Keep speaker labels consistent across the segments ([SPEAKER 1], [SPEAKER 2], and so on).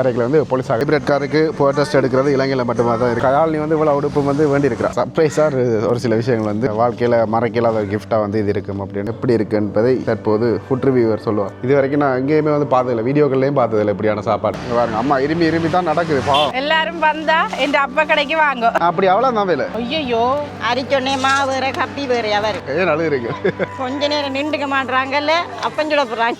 [SPEAKER 1] வரைக்கும் வந்து police hybrid காருக்கு டெஸ்ட் எடுக்கிறது இலங்கையில் மட்டுமா தான் இருக்கு? கயாலினி வந்து இவ்வளோ உடுப்பு வந்து வேண்டி இருக்கிறா சர்ப்ரைஸாக ஒரு சில விஷயங்கள் வந்து வாழ்க்கையில் மறக்கலாத ஒரு கிஃப்டாக வந்து இது இருக்கும் அப்படின்னு எப்படி இருக்கு என்பதை தற்போது ஃபுட் ரிவ்யூவர் சொல்லுவார். இது வரைக்கும் நான் எங்கேயுமே வந்து பார்த்ததில்ல. வீடியோக்கள்லையும் பார்த்ததில்ல இப்படியான சாப்பாடு. இங்க பாருங்க அம்மா இரும்பி இரும்பி தான் நடக்குது பாவம்
[SPEAKER 2] எல்லாரும் வந்தா என் அப்பா கடைக்கு வாங்க.
[SPEAKER 1] அப்படி அவ்வளோ தான் வேலை.
[SPEAKER 2] ஐயோ
[SPEAKER 3] அரிச்சொன்னே மாவு வேற கப்பி வேற அவர்
[SPEAKER 1] ஏன் அழகு இருக்கு
[SPEAKER 3] கொஞ்ச நேரம் நின்றுக்க மாட்றாங்கல்ல அப்பஞ்சுட போறாங்க.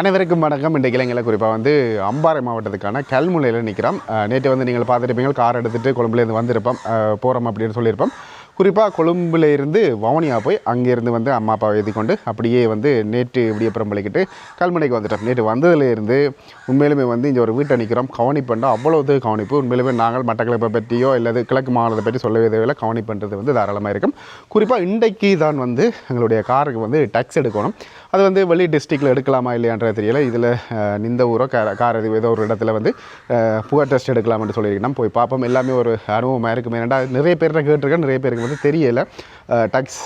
[SPEAKER 1] அனைவருக்கும் வணக்கம். இன்றைக்கு இளைஞர்ல குறிப்பாக வந்து அம்பாறை மாவட்டத்துக்கான கல்முனையில் நிற்கிறோம் நேற்று வந்து நீங்கள் பார்த்துருப்பீங்க கார் எடுத்துகிட்டு கொழும்புலேருந்து வந்திருப்போம். போகிறோம் அப்படின்னு சொல்லியிருப்போம். குறிப்பாக கொழும்புல இருந்து வவுனியா போய் அங்கேருந்து வந்து அம்மா அப்பாவை எழுதி கொண்டு அப்படியே வந்து நேற்று விடியப்புறம் பழிக்கிட்டு கல்முனைக்கு வந்துட்டோம். நேற்று வந்ததுலேருந்து உண்மையிலுமே வந்து இங்கே ஒரு வீட்டை நிற்கிறோம் கவனிப்பண்டா அவ்வளோது கவனிப்பு. உண்மையிலுமே நாங்கள் மட்டக்களப்பை பற்றியோ இல்லை கிழக்கு மாநிலத்தை பற்றி சொல்லவே தேவையில்லை. கவனிப்புன்றது வந்து தாராளமாக இருக்கும். குறிப்பாக இன்றைக்கு தான் வந்து எங்களுடைய காருக்கு வந்து டேக்ஸ் எடுக்கணும். அது வந்து வெளி டிஸ்ட்ரிக்டில் எடுக்கலாமா இல்லையான்றது தெரியல. இதில் இந்த ஊரோ கார் இது ஏதோ ஒரு இடத்துல வந்து புகை டெஸ்ட் எடுக்கலாம்னு சொல்லியிருக்கோம் போய் பார்ப்போம். எல்லாமே ஒரு அனுபவமாக இருக்கும். ஏன்னா நிறைய பேர்கிட்ட கேட்டிருக்கேன். நிறைய பேருக்கு வந்து தெரியலை. டக்ஸ்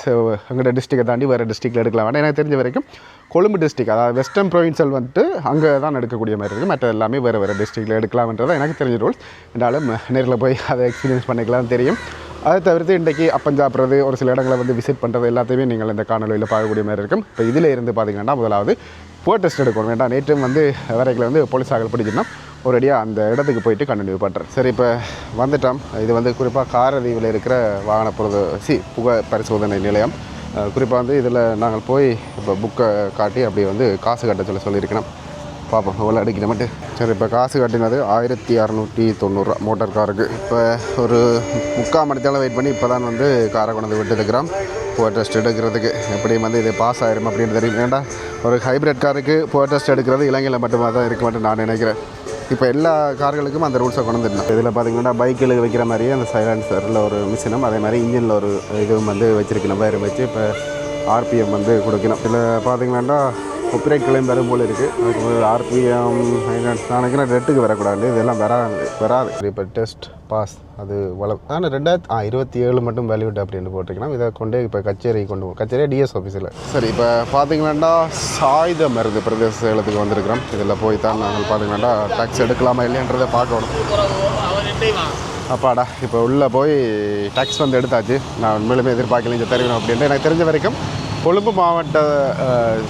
[SPEAKER 1] எங்களோட டிஸ்ட்ரிக்டை தாண்டி வேறு டிஸ்ட்ரிக்டில் எடுக்கலாம். வேண்டாம் எனக்கு தெரிஞ்ச வரைக்கும் கொழும்பு டிஸ்ட்ரிக் அதாவது வெஸ்டர்ன் ப்ரொவின்சல் வந்துட்டு அங்கே தான் எடுக்கக்கூடிய மாதிரி இருக்குது மற்ற எல்லாமே வேறு வேறு டிஸ்ட்ரிக்டில் எடுக்கலாம்ன்றது எனக்கு தெரிஞ்ச ரூல்ஸ் என்றாலும் நேரில் போய் அதை எக்ஸ்பீரியன்ஸ் பண்ணிக்கலாம் தெரியும். அதை தவிர்த்து இன்றைக்கி அப்பன் சாப்பிட்றது ஒரு சில இடங்களை வந்து விசிட் பண்ணுறது எல்லாத்தையுமே நீங்கள் இந்த காணொலியில் பார்க்கக்கூடிய மாதிரி இருக்கும். இப்போ இதில் இருந்து பார்த்தீங்கன்னா முதலாவது போர் டெஸ்ட் எடுக்கணும். வேண்டாம் நேற்றும் வந்து வரைக்கில் வந்து போலீஸ் பிடிச்சிருந்தோம். ஒரேடியாக அந்த இடத்துக்கு போயிட்டு கண்டினியூ பண்ணுறேன் சரி இப்போ வந்துட்டோம். இது வந்து குறிப்பாக காரதீவில் இருக்கிற வாகன பொருது சி புகை பரிசோதனை நிலையம். குறிப்பாக வந்து இதில் நாங்கள் போய் இப்போ புக்கை காட்டி அப்படியே வந்து காசு கட்ட சொல்ல சொல்லியிருக்கணும். பார்ப்போம் எவ்வளோ அடிக்கிற மட்டும். சரி இப்போ காசு கட்டினது ஆயிரத்தி அறநூற்றி தொண்ணூறுரூவா மோட்டார் காருக்கு இப்போ ஒரு முக்கால் மணி நேரம் வெயிட் பண்ணி இப்போ தான் வந்து காரை கொண்டு விட்டு விட்டுருக்கிறோம். போர் டெஸ்ட் எடுக்கிறதுக்கு. எப்படியும் வந்து இது பாஸ் ஆயிரும் அப்படின்னு தெரியும். ஏன்டா ஒரு ஹைப்ரிட் காருக்கு போர் டெஸ்ட் எடுக்கிறது இலங்கையில் மட்டுமா தான் இருக்க மாட்டேன் நான் நினைக்கிறேன். இப்போ எல்லா கார்களுக்கும் அந்த ரூல்ஸை கொண்டு வந்துடணும். இதில் பார்த்தீங்கன்னா பைக்கில் வைக்கிற மாதிரியே அந்த சைலன்சரில் ஒரு மிஷினும் அதே மாதிரி இன்ஜினில் ஒரு இதுவும் வந்து வச்சுருக்கணும். வயர் வச்சு இப்போ ஆர்பிஎம் வந்து கொடுக்கணும். இதில் பார்த்தீங்கன்னா ஒப்ரேட் கிளைம் வரும் போல் இருக்குது அதுக்கு ஆர்பிஎம் ஃபைனான்ஸ் நான் நினைக்கிறேன் ரெட்டுக்கு வரக்கூடாது. இதெல்லாம் வராது வராது. இப்போ டெஸ்ட் பாஸ் அது வள ஆனால் ரெண்டாயிரத்தி ஆ இருபத்தி ஏழு மட்டும் வேல்யூட் அப்படின்னு போட்டிருக்கணும் இதை கொண்டு இப்போ கச்சேரி கொண்டு போ கச்சேரி டிஎஸ் ஆஃபீஸில் சரி இப்போ பார்த்தீங்கன்னா சாயுத மருந்து பிரதேச செயலத்துக்கு வந்திருக்கிறோம். இதில் போய் தான் நாங்கள் பார்த்தீங்கன்னா டேக்ஸ் எடுக்கலாமா இல்லையன்றதை பார்க்கணும். அப்பாடா இப்போ உள்ளே போய் டேக்ஸ் வந்து எடுத்தாச்சு. நான் உண்மையிலுமே எதிர்பார்க்கல இங்கே தெரியணும் அப்படின்ட்டு. எனக்கு தெரிஞ்ச வரைக்கும் கொழும்பு மாவட்ட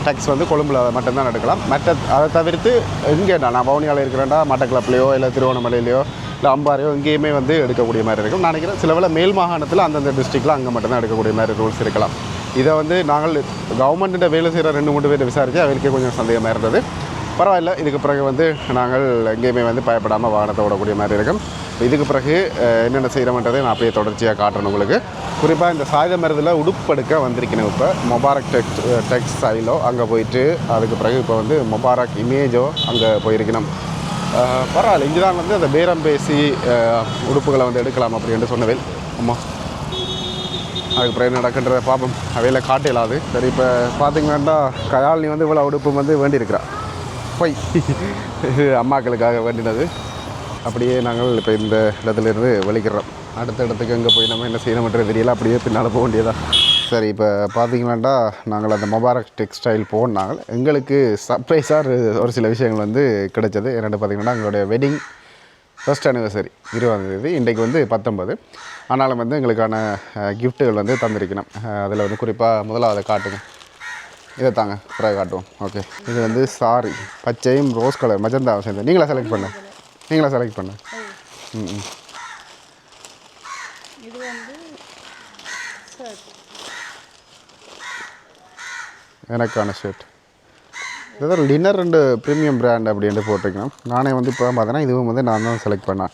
[SPEAKER 1] டேக்ஸ் வந்து கொழும்பில் மட்டும்தான் எடுக்கலாம். மற்ற அதை தவிர்த்து இங்கே நான் நான் வவுனியாவில் இருக்கிறேன்டா மட்டக்கிளப்லையோ இல்லை திருவண்ணாமலையிலையோ இல்லை அம்பாறையோ இங்கேயுமே வந்து எடுக்கக்கூடிய மாதிரி இருக்கும். நான் நினைக்கிறேன் சில வேலை மேல் மாகாணத்தில் அந்தந்த டிஸ்ட்ரிக்டில் அங்கே மட்டும்தான் எடுக்கக்கூடிய மாதிரி ரூல்ஸ் இருக்கலாம். இதை வந்து நாங்கள் கவர்மெண்ட்டில் வேலை செய்கிற ரெண்டு மூணு பேர் விசாரித்து அவருக்கே கொஞ்சம் சந்தேகமாக இருந்தது. பரவாயில்ல. இதுக்கு பிறகு வந்து நாங்கள் எங்கேயுமே வந்து பயப்படாமல் வாகனத்தை விடக்கூடிய மாதிரி இருக்கும். இதுக்கு பிறகு என்னென்ன செய்கிறோம்ன்றதை நான் அப்படியே தொடர்ச்சியாக காட்டுறேன் உங்களுக்கு. குறிப்பாக இந்த சாயுத மருதில் உடுப்படுக்க வந்திருக்கணும் இப்போ. மொபாரக் டெக்ஸ் டெக்ஸ்டைலோ அங்கே போயிட்டு அதுக்கு பிறகு இப்போ வந்து மொபாரக் இமேஜோ அங்கே போயிருக்கணும். பரவாயில்ல. இங்கே தான் வந்து அந்த பேரம் பேசி உடுப்புகளை வந்து எடுக்கலாம் அப்படின்னு சொன்னவேல் ஆமாம் அதுக்கு பிறகு நடக்கின்ற பார்ப்போம். அவையில் காட்டிலாது சரி இப்போ பார்த்தீங்கன்னா கயாலினி வந்து இவ்வளோ உடுப்பு வந்து வேண்டியிருக்கிறா. போய் இது அம்மாக்களுக்காக வேண்டினது. அப்படியே நாங்கள் இப்போ இந்த இடத்துல இருந்து அடுத்த இடத்துக்கு எங்கே போய் நம்ம என்ன செய்யணும்ன்றது தெரியல. அப்படியே பின்னால் போக வேண்டியதா. சரி இப்போ பார்த்தீங்களாண்டா நாங்கள் அந்த மொபாரக் டெக்ஸ்டைல் போனாங்க. எங்களுக்கு சர்ப்ரைஸாக ஒரு சில விஷயங்கள் வந்து கிடைச்சது. என்னென்னு பார்த்தீங்கன்னா எங்களுடைய வெட்டிங் ஃபர்ஸ்ட் அனிவர்சரி இருபதாம் தேதி. இன்றைக்கு வந்து பத்தொன்பது. ஆனாலும் வந்து எங்களுக்கான கிஃப்ட்டுகள் வந்து தந்திருக்கணும். அதில் வந்து குறிப்பாக முதலாவது காட்டுங்க. இதை தாங்க பிறகு காட்டுவோம். ஓகே இது வந்து சாரி பச்சையும் ரோஸ் கலர் மஜந்தாவை சேர்ந்து. நீங்களா செலக்ட் பண்ண. நீங்களா செலக்ட் பண்ண. ம் ம்.
[SPEAKER 2] இது வந்து
[SPEAKER 1] எனக்கான ஷர்ட் இது லினர் ரெண்டு ப்ரீமியம் பிராண்ட் அப்படின்ட்டு போட்டிருக்கணும் நானே வந்து இப்போ பார்த்தேன்னா இதுவும் வந்து நான் தான் செலக்ட் பண்ணேன்.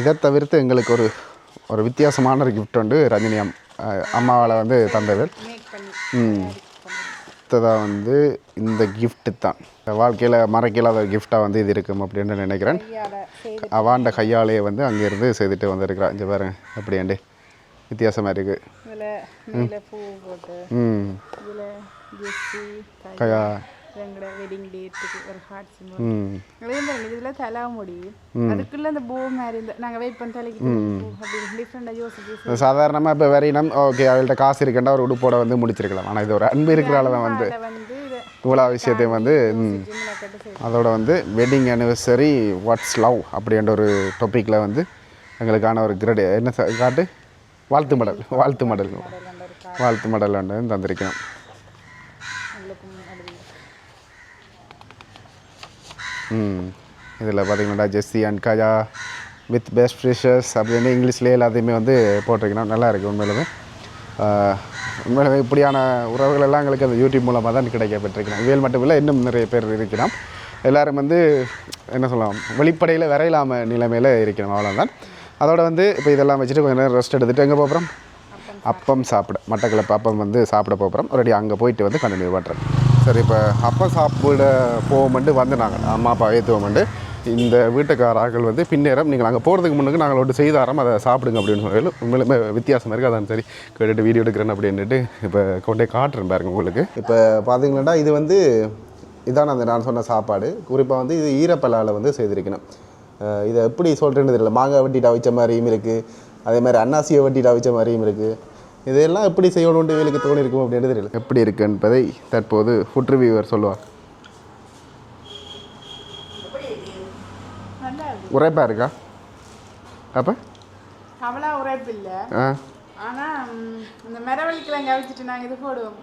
[SPEAKER 1] இதை தவிர்த்து எங்களுக்கு ஒரு ஒரு வித்தியாசமான ஒரு கிஃப்ட் உண்டு ரஜினி அம் அம்மாவால் வந்து தந்தது. ம். அடுத்ததாக வந்து இந்த gift தான். வாழ்க்கையில் மறக்கலாத கிஃப்டாக வந்து இது இருக்கும் அப்படின்னு நினைக்கிறேன். அவாண்ட கையாலேயே வந்து அங்கேருந்து செய்துட்டு வந்திருக்கிறா. இங்கே பாருங்க அப்படியாண்டு வித்தியாசமாக இருக்குது ம். கையா?
[SPEAKER 2] எங்களோட வெட்டிங் டேட்டுக்கு ஒரு ஹார்ட் சிம்பிள் அதே மாதிரி இதில் தலை முடி. அதுக்குள்ள அந்த போ மாதிரி இந்த நாங்கள் வெயிட் பண்ண தலைக்கு அப்படி டிஃப்ரெண்டாக யோசிச்சு
[SPEAKER 1] சாதாரணமாக இப்போ வரையினம் ஓகே அவள்கிட்ட காசு இருக்கேன்டா ஒரு உடுப்போட வந்து முடிச்சிருக்கலாம். ஆனால் இது ஒரு அன்பு இருக்கிறால தான் வந்து இவ்வளோ விஷயத்தையும் வந்து அதோட வந்து வெட்டிங் anniversary வாட்ஸ் லவ் அப்படின்ற ஒரு டாப்பிக்கில் வந்து எங்களுக்கான ஒரு கிரெடி என்ன காட்டு? வாழ்த்து மடல் வாழ்த்து மடல். வாழ்த்து மடல் ஒன்று தந்திருக்கணும் ம் இதில் பார்த்தீங்கன்னா Jessie and Gaja with best fishers அப்படின்னு இங்கிலீஷ்லேயே எல்லாத்தையுமே வந்து போட்டிருக்கணும். நல்லா இருக்குது உண்மையிலுமே. உண்மையிலுமே இப்படியான உறவுகள் எல்லாம் எங்களுக்கு அந்த யூடியூப் மூலமாக தான் கிடைக்கப்பட்டிருக்கிறோம் இவையில் மட்டும் இல்லை இன்னும் நிறைய பேர் இருக்கிறோம். எல்லாரும் வந்து என்ன சொல்லலாம் வெளிப்படையில் வரையிலாம நிலைமையில் இருக்கிறோம். அவ்வளோதான் அதோட வந்து இப்போ இதெல்லாம் வச்சுட்டு கொஞ்ச நேரம் ரெஸ்ட் எடுத்துகிட்டு எங்கே போகிறோம் அப்பம் சாப்பிட. மட்டக்களப்பு அப்பம் வந்து சாப்பிட போகிறோம் ரெடி அங்கே போயிட்டு வந்து கண்டினியூ பண்ணுறேன் சரி இப்போ அப்பா சாப்பிட போவோம்ட்டு வந்து நாங்கள் அம்மா அப்பா ஏற்றுவோம்ட்டு இந்த வீட்டுக்காராக்கள் வந்து பின்னேரம் நீங்கள் அங்கே போகிறதுக்கு முன்னுக்கு நாங்கள் ஒன்று செய்தாரம் அதை சாப்பிடுங்க அப்படின்னு சொல்லி உண்மையிலுமே வித்தியாசமாக இருக்குது அதான் சரி கேட்டுட்டு வீடியோ எடுக்கிறேன் அப்படின்ட்டு இப்போ கொண்டே காட்டுறேன் பாருங்க உங்களுக்கு. இப்போ பார்த்தீங்கன்னா இது வந்து இதான் அந்த நான் சொன்ன சாப்பாடு. குறிப்பாக வந்து இது ஈரப்பலால் வந்து செய்திருக்கணும். இதை எப்படி சொல்கிறேன்னு தெரியல. மாங்காய் வெட்டிட்டு அவிச்ச மாதிரியும் இருக்குது அதே மாதிரி அன்னாசியை வெட்டிட்டு அவிச்ச மாதிரியும் இருக்குது இதெல்லாம் எப்படி செய்யணும்னு இவங்களுக்கு தோணிருக்கும் அப்படின்னு தெரியல. எப்படி இருக்கு என்பதை தற்போது ஃபுட் ரிவ்யூவர் சொல்லுவார். உரைப்பா இருக்கா? அப்போ?
[SPEAKER 2] அவ்வளோ உரைப்பு இல்லை.
[SPEAKER 1] ஆ.
[SPEAKER 2] ஆனால் இந்த மரவள்ளிக்கிழங்கு அவிச்சிட்டு நாங்கள் இது போடுவோம்.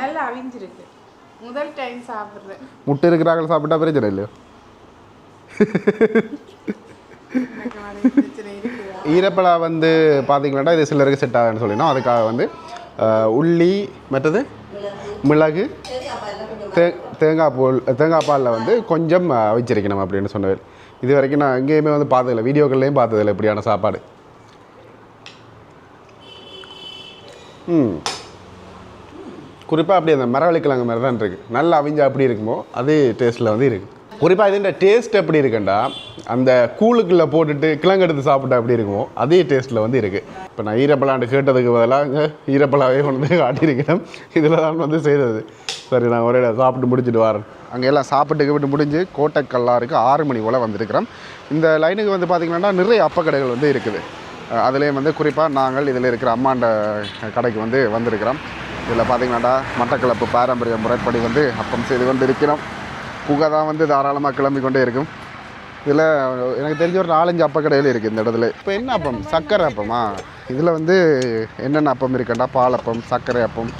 [SPEAKER 2] நல்லா அவிஞ்சிருக்கு. முதல் டைம் சாப்பிட்றேன்.
[SPEAKER 1] முட்டை இருக்கிறாங்க சாப்பிட்டா பிரச்சனை இல்லையோ?
[SPEAKER 2] பிரச்சனை இருக்குதா
[SPEAKER 1] ஈரப்பழா வந்து பார்த்திங்கன்னா இது சிலருக்கு செட் ஆகுதுன்னு சொல்லினோம். அதுக்காக வந்து உள்ளி மற்றது மிளகு தே தேங்காய் பால் தேங்காய் பாலில் வந்து கொஞ்சம் வச்சிருக்கணும் அப்படின்னு சொன்னவர் இது வரைக்கும் நான் எங்கேயுமே வந்து பார்த்ததில்லை. வீடியோக்கள்லேயும் பார்த்ததில்ல இப்படியான சாப்பாடு. ம். குறிப்பாக அப்படி அந்த மரவள்ளிக்கிழங்கு மாதிரி தான் இருக்குது நல்லா அவிஞ்சா அப்படி இருக்குமோ அதே டேஸ்ட்டில் வந்து இருக்குது குறிப்பாக இதுன்ற டேஸ்ட் எப்படி இருக்குண்டா? அந்த கூழுக்குள்ளே போட்டுட்டு கிழங்கெடுத்து சாப்பிட்டா எப்படி இருக்குமோ அதே டேஸ்ட்டில் வந்து இருக்குது இப்போ நான் ஈரப்பலாண்டு கேட்டதுக்கு பதிலாக ஈரப்பலாவே கொண்டு வந்து காட்டியிருக்கிறேன். இதில் தான் வந்து செய்தது. சரி நான் ஒரே சாப்பிட்டு முடிச்சுட்டு வரேன். அங்கே எல்லாம் சாப்பிட்டு விட்டு முடிஞ்சு கோட்டைக்கல்லாருக்கு ஆறு மணி போல் வந்திருக்கிறோம். இந்த லைனுக்கு வந்து பார்த்திங்கன்னா நிறைய அப்பக்கடைகள் வந்து இருக்குது. அதுலேயும் வந்து குறிப்பாக நாங்கள் இதில் இருக்கிற அம்மாண்ட கடைக்கு வந்து வந்திருக்கிறோம். இதில் பார்த்தீங்கன்னாடா மட்டக்களப்பு பாரம்பரிய முறைப்படி வந்து அப்பம் செய்து கொண்டு இருக்கிறோம் புகை தான் வந்து தாராளமாக கிளம்பி கொண்டே இருக்கும். இதில் எனக்கு தெரிஞ்ச ஒரு நாலஞ்சு அப்ப கடையில் இருக்குது இந்த இடத்துல. இப்போ என்ன அப்பம்? சர்க்கரை அப்பமா? இதில் வந்து என்னென்ன அப்பம் இருக்குண்டா? பாலப்பம் சர்க்கரை அப்பம்.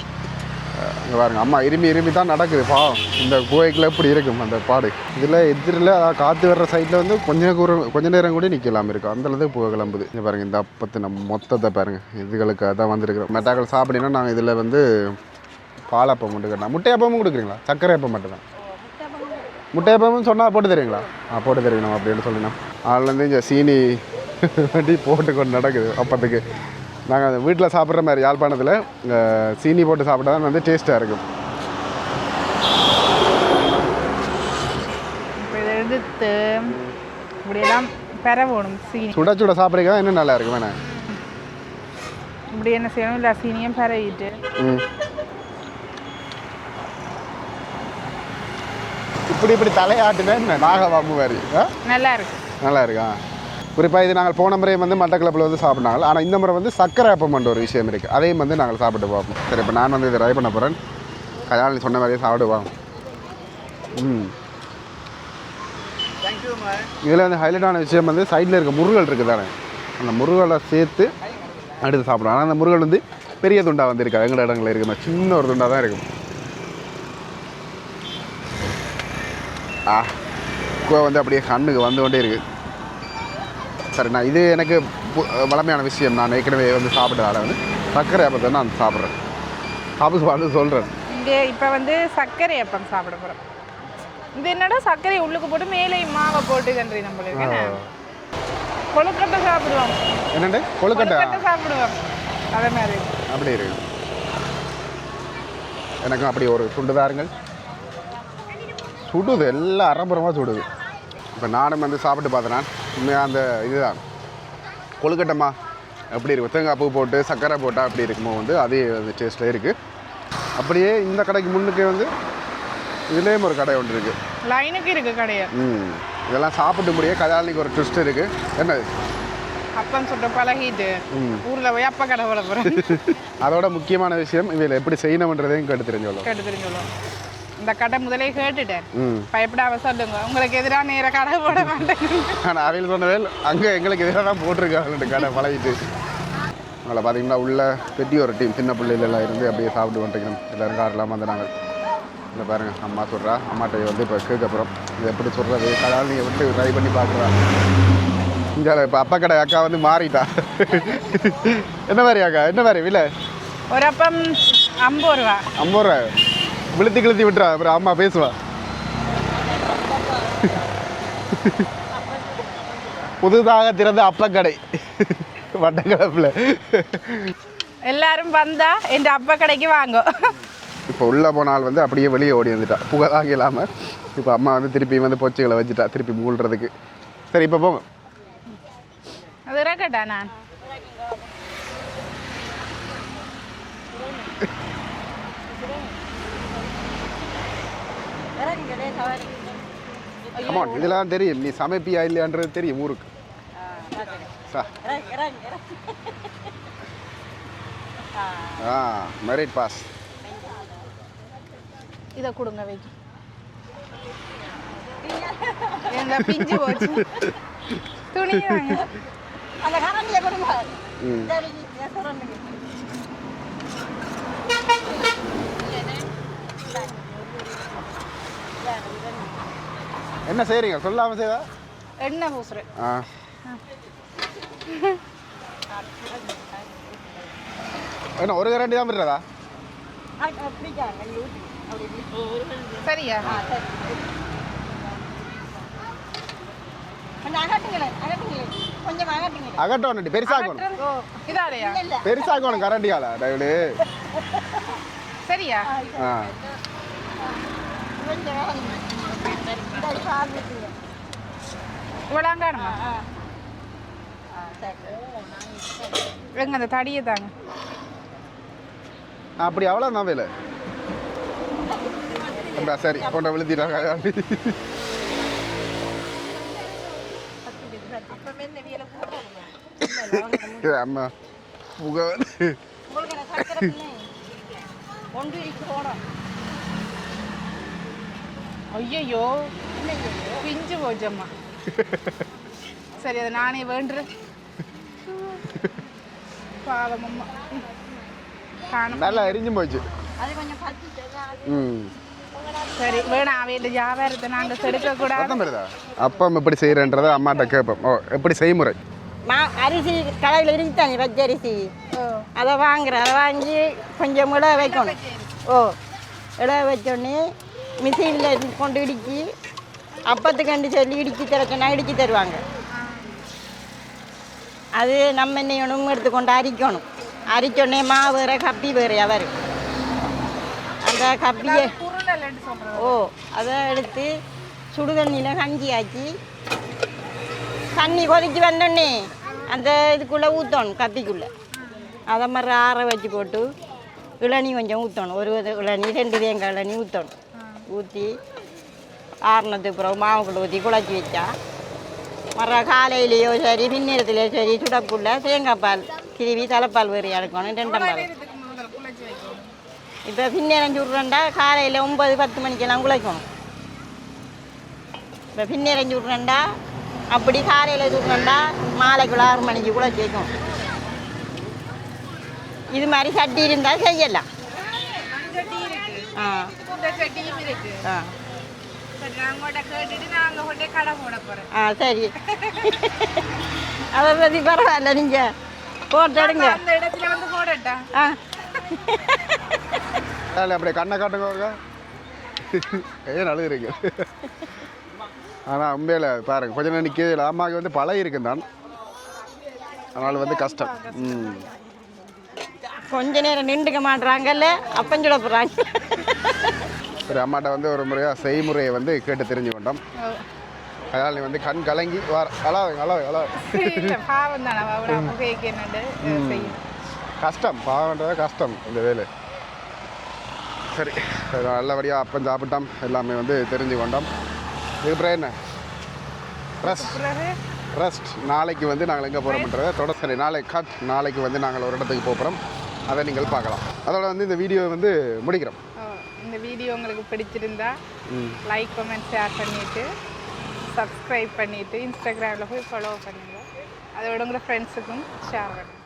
[SPEAKER 1] அஹ் பாருங்க. அம்மா இருமி இருமி தான் நடக்குது. பாவம் இந்த குவைக்குள்ள எப்படி இருக்கும் அந்த பாடு. இதில் எதிரில் காற்று வர்ற சைடில் வந்து கொஞ்ச நேரம் கொஞ்ச நேரம் கூட நிற்கலாம் இருக்கும். அந்த அளவுக்கு புகை கிளம்புது. இங்கே பாருங்கள் இந்த அப்பத்து நம்ம மொத்தத்தை பாருங்கள் இதுகளுக்கு அதான் வந்திருக்கிறோம். மெட்டாக்கள் சாப்பிட்டீங்கன்னா நாங்கள் இதில் வந்து பாலப்பம் மட்டும் இருக்கா முட்டை அப்பமும் கொடுக்குறீங்களா? சர்க்கரை அப்பம் மட்டும்தான். முட்டையப்பமும் சொன்னால் போட்டு தருவீங்களா? ஆ போட்டு தருவீங்க. அப்படின்னு சொல்லினோம் அதுலேருந்து இங்கே சீனி வண்டி போட்டு கொண்டு நடக்குது. அப்பத்துக்கு நாங்கள் வீட்டில் சாப்பிட்ற மாதிரி யாழ்ப்பாணத்தில் சீனி போட்டு சாப்பிட்டா தான் வந்து டேஸ்ட்டாக இருக்கும்.
[SPEAKER 2] எடுத்து இப்படியெல்லாம் பெற போகணும் சீனி.
[SPEAKER 1] சுட சுட சாப்பிட்றீங்க இன்னும் நல்லா இருக்கும் வேணா
[SPEAKER 2] இப்படி என்ன செய்யணும்? இல்லை சீனியும் பெறவிட்டு
[SPEAKER 1] ம். இப்படி இப்படி தலையாட்டுனா என்ன? நாகவாம்பு மாதிரி. ஆ?
[SPEAKER 2] நல்லா இருக்கு
[SPEAKER 1] நல்லா இருக்கா குறிப்பாக இது நாங்கள் போன முறை வந்து மட்டக்களப்பில் வந்து சாப்பிட்டாங்க. ஆனால் இந்த முறை வந்து சக்கரை அப்பம்ன்ற ஒரு விஷயம் இருக்குது அதையும் வந்து நாங்கள் சாப்பிட்டு பார்ப்போம். சரி இப்போ நான் வந்து இதை ட்ரை பண்ண போகிறேன் கல்யாணம் சொன்ன மாதிரியே சாப்பிடுவோம் ம். இதில் வந்து ஹைலைட்டான விஷயம் வந்து சைடில் இருக்க முருகல் இருக்குது தானே? அந்த முருகலை சேர்த்து அடுத்து சாப்பிடுவோம் ஆனால் அந்த முருகல் வந்து பெரிய துண்டா வந்து இருக்கா எங்கள் இடங்களில் இருக்குமா சின்ன ஒரு துண்டா தான் இருக்கும் ஆ குவை வந்து அப்படியே கண்ணுக்கு வந்து கொண்டே இருக்குது சரி நான் இது எனக்கு வளமையான விஷயம். நான் ஏற்கனவே வந்து சாப்பிட்டதால வந்து சர்க்கரை அப்பத்தை நான் சாப்பிட்றேன். சாப்பிட்டு பார்த்து சொல்கிறேன்
[SPEAKER 2] இங்கே இப்போ வந்து சர்க்கரை அப்பம் சாப்பிட போகிறோம் இது என்னடா சர்க்கரை உள்ளுக்கு போட்டு மேலே மாவை போட்டு கன்றி நம்மளுக்கு? கொழுக்கட்டை சாப்பிடுவோம்.
[SPEAKER 1] என்னண்டு? கொழுக்கட்டை?
[SPEAKER 2] சாப்பிடுவோம். அதே மாதிரி.
[SPEAKER 1] அப்படி இருக்குது எனக்கும் அப்படி ஒரு துண்டு தாருங்கள். சுடுது எல்லாம் அரம்பரமாக சுடுது. இப்போ நானும் வந்து சாப்பிட்டு பார்த்தேன் உண்மையாக அந்த இதுதான். கொழுக்கட்டைமா எப்படி இருக்கும் தேங்காய் பூ போட்டு சர்க்கரை போட்டால் அப்படி இருக்குமோ வந்து அதே அந்த டேஸ்ட்டில் இருக்குது அப்படியே இந்த கடைக்கு முன்னுக்கே வந்து இதுலேயும் ஒரு கடை ஒன்று இருக்குது
[SPEAKER 2] லைனுக்கு இருக்கு கடையா.
[SPEAKER 1] ம். இதெல்லாம் சாப்பிட்டு முடிய கதாலிக்கு ஒரு ட்விஸ்ட் இருக்குது என்னது?
[SPEAKER 2] அப்பம் சுட்டு பழகிட்டு ஊர்ல போய் அப்பா கடை போட போறேன்.
[SPEAKER 1] அதோட முக்கியமான விஷயம் இதில் எப்படி செய்யணுன்றதையும் கேட்டு தெரிஞ்சோம்
[SPEAKER 2] கேட்டு இந்த கடை முதலே கேட்டுட்டேன். பயப்படாம சொல்லுங்க. உங்களுக்கு எதிராக நேர கடை போட மாட்டேன்
[SPEAKER 1] ஆனால் அவையில் சொன்னவே அங்கே எங்களுக்கு எதிராக தான் போட்டிருக்காங்க கடை பழகிட்டு. உங்களை பார்த்தீங்கன்னா உள்ள ஒரு டீம் சின்ன பிள்ளைகள் எல்லாம் இருந்து அப்படியே சாப்பிட்டு வந்துட்டோம் எல்லோரும் காரெல்லாம் வந்துட்டாங்க இல்லை பாருங்க அம்மா சொல்கிறா அம்மாட்ட வந்து இப்போ கேட்க அப்புறம் இது எப்படி சொல்கிறது கடால் நீங்கள் விட்டு ட்ரை பண்ணி பார்க்குறா? இங்கே இப்போ அப்பா கடை அக்கா வந்து மாறிட்டா. என்ன மாதிரி அக்கா? என்ன மாதிரி விலை?
[SPEAKER 2] ஒரு அப்பம் ஐம்பது ரூபா.
[SPEAKER 1] ஐம்பது ரூபா விழுத்தி கிழுத்தி விட்டுறா. அப்புறம் அம்மா பேசுவா. புதுதாக திறந்த அப்பக்கடை. வட்டக்கிழப்பில்
[SPEAKER 2] எல்லாரும் வந்தா என் அப்பா கடைக்கு வாங்க.
[SPEAKER 1] இப்போ உள்ளே போனால் வந்து அப்படியே வெளியே ஓடி வந்துட்டா. புகை தாங்க இல்லாமல் இப்போ அம்மா வந்து திருப்பி வந்து பொச்சுகளை வச்சுட்டா திருப்பி மூழ்கிறதுக்கு சரி இப்போ போங்க.
[SPEAKER 2] அது இருக்கட்டா நான்?
[SPEAKER 1] கமான் இதெல்லாம் தெரியும். நீ சமைப்பியா இல்லையான்றது தெரியும் ஊருக்கு. ஆ மெரிட் பாஸ்
[SPEAKER 2] இதை கொடுங்க வைக்கி எங்க பிஞ்சு போச்சு. துணி வாங்க.
[SPEAKER 3] அந்த கரண்டியை கொடுங்க
[SPEAKER 1] ம்
[SPEAKER 3] சரி என் கரண்டிக்கு
[SPEAKER 1] என்ன செய்கிறீங்க சொல்லாமல் செய்தா?
[SPEAKER 2] எண்ணெய் பூசுறேன்
[SPEAKER 1] ஆ. என்ன ஒரு கரண்டி தான் விடுறதா.
[SPEAKER 2] சரியா?
[SPEAKER 1] அகட்டோன்னு பெருசாக்கணும் பெருசாக்கணும் கரண்டியால டயவுடு
[SPEAKER 2] சரியா?
[SPEAKER 1] ஆ.
[SPEAKER 3] கொஞ்சம் வேகணும். இந்த சாப்பிட்டுங்க.
[SPEAKER 2] இவ்வளோ காணுமா
[SPEAKER 3] ஆ ஆ சரி
[SPEAKER 2] எங்க அந்த தடியை தாங்க
[SPEAKER 1] அப்படி அவ்வளோ தான் வேலை சரி கொண்ட அம்மா புகை
[SPEAKER 3] பிள்ளை. ஒன்று
[SPEAKER 2] ஐயையோ. பிஞ்சு போச்சம்மா சரி அதை நானே வேண்டுறேன். பாவம் அம்மா. காணும்.
[SPEAKER 1] நல்லா எரிஞ்சு போச்சு.
[SPEAKER 3] அது கொஞ்சம் பத்தி
[SPEAKER 1] ம்.
[SPEAKER 2] சரி வேணாம் அவையில வியாபாரத்தை நாங்கள் செடுக்க கூடாது.
[SPEAKER 1] அப்பம் எப்படி செய்கிறன்றதை அம்மாட்ட கேட்போம். ஓ எப்படி செய்முறை?
[SPEAKER 3] மா அரிசி கடையில் இருக்குதானே பச்சரிசி அதை வாங்குறேன் அதை வாங்கி கொஞ்சம் இட வைக்கணும். ஓ இட வச்சோடனே மிஷினில் கொண்டு இடிச்சு அப்பத்துக்கண்டு சொல்லி இடிச்சு தர சொன்னால் இடிச்சு தருவாங்க. அது நம்ம என்ன செய்யணும் எடுத்துக்கொண்டு அரிக்கணும். அரிச்சோடனே மாவு வேற கப்பி வேறு அவர். அந்த கப்பியை ஓ அதை எடுத்து சுடு தண்ணியில் கஞ்சி ஆக்கி தண்ணி கொதிச்சு வந்தோடனே அந்த இதுக்குள்ளே ஊற்றணும் கத்திக்குள்ளே அதை மாதிரி ஆற வச்சு போட்டு இளநீ கொஞ்சம் ஊற்றணும் ஒரு இளநீ ரெண்டு தேங்காய் இளநீ ஊற்றணும் ஊற்றி ஆறுனதுக்கு பிறகு மாவுக்குள்ள ஊற்றி குழச்சி வச்சா. மற காலையிலையோ சரி பின்னேரத்துலையோ சரி சுடக்குள்ள தேங்காய் பால் திருவி தலைப்பால் வேறு இறக்கணும் ரெண்டாம் பால். இப்போ பின்னேரம் சுடுறேன்டா காலையில் ஒம்பது பத்து மணிக்கெல்லாம் குழைக்கணும். இப்போ பின்னேரம் சுடுறேன்டா அப்படி காலையில் சுடுறேன்டா மாலைக்குள்ள ஆறு மணிக்கு குழைச்சி வைக்கணும். இது மாதிரி சட்டி இருந்தால் செய்யலாம். ஆ. ஆ
[SPEAKER 2] சரி
[SPEAKER 3] அதை பற்றி பரவாயில்ல நீங்கள் போட்டு எடுங்க
[SPEAKER 2] அந்த இடத்துல வந்து போடட்டா
[SPEAKER 3] ஆ
[SPEAKER 1] அப்படியே கண்ணை காட்டுங்க ஏன் அழுகுறீங்க ஆனால் உண்மையில் பாருங்க கொஞ்ச நேரம் நிற்கவே அம்மாவுக்கு வந்து பழகி இருக்கும் தான் அதனால் வந்து கஷ்டம் ம்
[SPEAKER 3] கொஞ்ச நேரம் நின்றுக்க மாட்டுறாங்கல்ல அப்பஞ்சுட போகிறாங்க
[SPEAKER 1] சரி அம்மாட்ட வந்து ஒரு முறையாக செய்முறையை வந்து கேட்டு தெரிஞ்சு கொண்டோம். அதனால் நீ வந்து கண் கலங்கி வர அழாதுங்க அழாது அழாது. கஷ்டம் பாவன்றத கஷ்டம் இந்த வேலை. சரி நல்லபடியாக அப்பம் சாப்பிட்டோம் எல்லாமே வந்து தெரிஞ்சு கொண்டோம். இதுக்கப்புறம் என்ன? ரெஸ்ட் ரெஸ்ட் நாளைக்கு வந்து நாங்கள் எங்கே போகிறோம்ன்றதை தொடர் சரி நாளை கட் நாளைக்கு வந்து நாங்கள் ஒரு இடத்துக்கு போகிறோம். அதை நீங்கள் பார்க்கலாம். அதோட வந்து இந்த வீடியோ வந்து முடிக்கிறோம்.
[SPEAKER 2] இந்த வீடியோ உங்களுக்கு பிடிச்சிருந்தா லைக் கமெண்ட் ஷேர் பண்ணிவிட்டு சப்ஸ்கிரைப் பண்ணிவிட்டு இன்ஸ்டாகிராமில் போய் ஃபாலோ பண்ணுங்கள் அதோட உங்கள் ஃப்ரெண்ட்ஸுக்கும் ஷேர் பண்ணுங்கள்